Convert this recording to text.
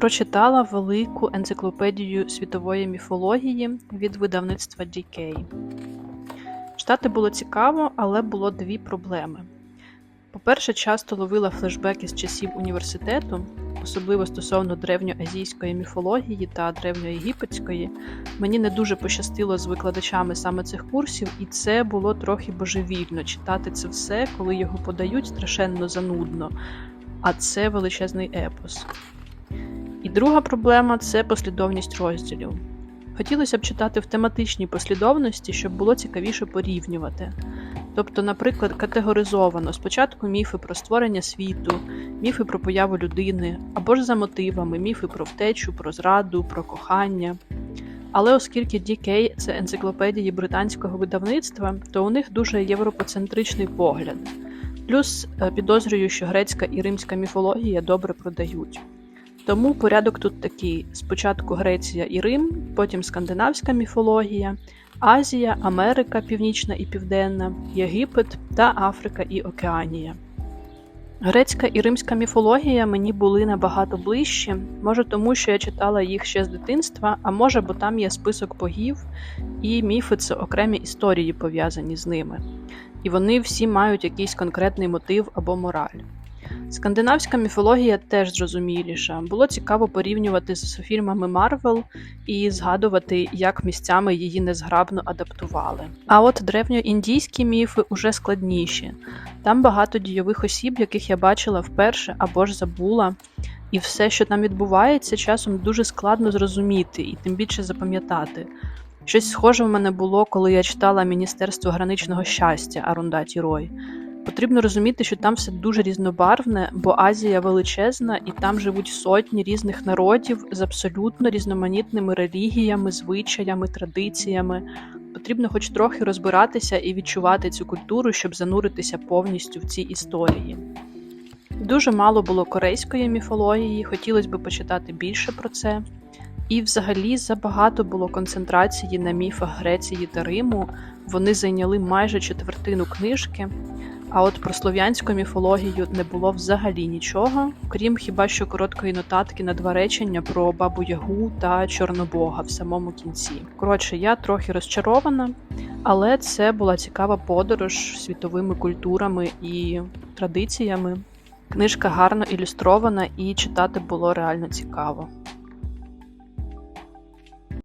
Прочитала велику енциклопедію світової міфології від видавництва DK. Читати було цікаво, але було дві проблеми. По-перше, часто ловила флешбеки з часів університету, особливо стосовно древньоазійської міфології та древньоєгипетської. Мені не дуже пощастило з викладачами саме цих курсів, і це було трохи божевільно читати це все, коли його подають страшенно занудно, а це величезний епос. І друга проблема це послідовність розділів. Хотілося б читати в тематичній послідовності, щоб було цікавіше порівнювати. Тобто, наприклад, категоризовано спочатку міфи про створення світу, міфи про появу людини, або ж за мотивами, міфи про втечу, про зраду, про кохання. Але оскільки DK – це енциклопедії британського видавництва, то у них дуже європоцентричний погляд. Плюс е, підозрюю, що грецька і римська міфологія добре продають. Тому порядок тут такий: спочатку Греція і Рим, потім скандинавська міфологія, Азія, Америка Північна і Південна, Єгипет та Африка і Океанія. Грецька і римська міфологія мені були набагато ближчі, може тому, що я читала їх ще з дитинства, а може, бо там є список богів, і міфи це окремі історії пов'язані з ними. І вони всі мають якийсь конкретний мотив або мораль. Скандинавська міфологія теж зрозуміліша. Було цікаво порівнювати з фільмами Марвел і згадувати, як місцями її незграбно адаптували. А от древньоіндійські міфи уже складніші. Там багато дійових осіб, яких я бачила вперше або ж забула. І все, що там відбувається, часом дуже складно зрозуміти і тим більше запам'ятати. Щось схоже в мене було, коли я читала Міністерство граничного щастя Арундаті Рой. Потрібно розуміти, що там все дуже різнобарвне, бо Азія величезна, і там живуть сотні різних народів з абсолютно різноманітними релігіями, звичаями, традиціями. Потрібно хоч трохи розбиратися і відчувати цю культуру, щоб зануритися повністю в ці історії. Дуже мало було корейської міфології, хотілося б почитати більше про це. І, взагалі, забагато було концентрації на міфах Греції та Риму. Вони зайняли майже четвертину книжки. А от про слов'янську міфологію не було взагалі нічого, крім хіба що короткої нотатки на два речення про бабу Ягу та Чорнобога в самому кінці. Коротше, я трохи розчарована, але це була цікава подорож світовими культурами і традиціями. Книжка гарно ілюстрована і читати було реально цікаво.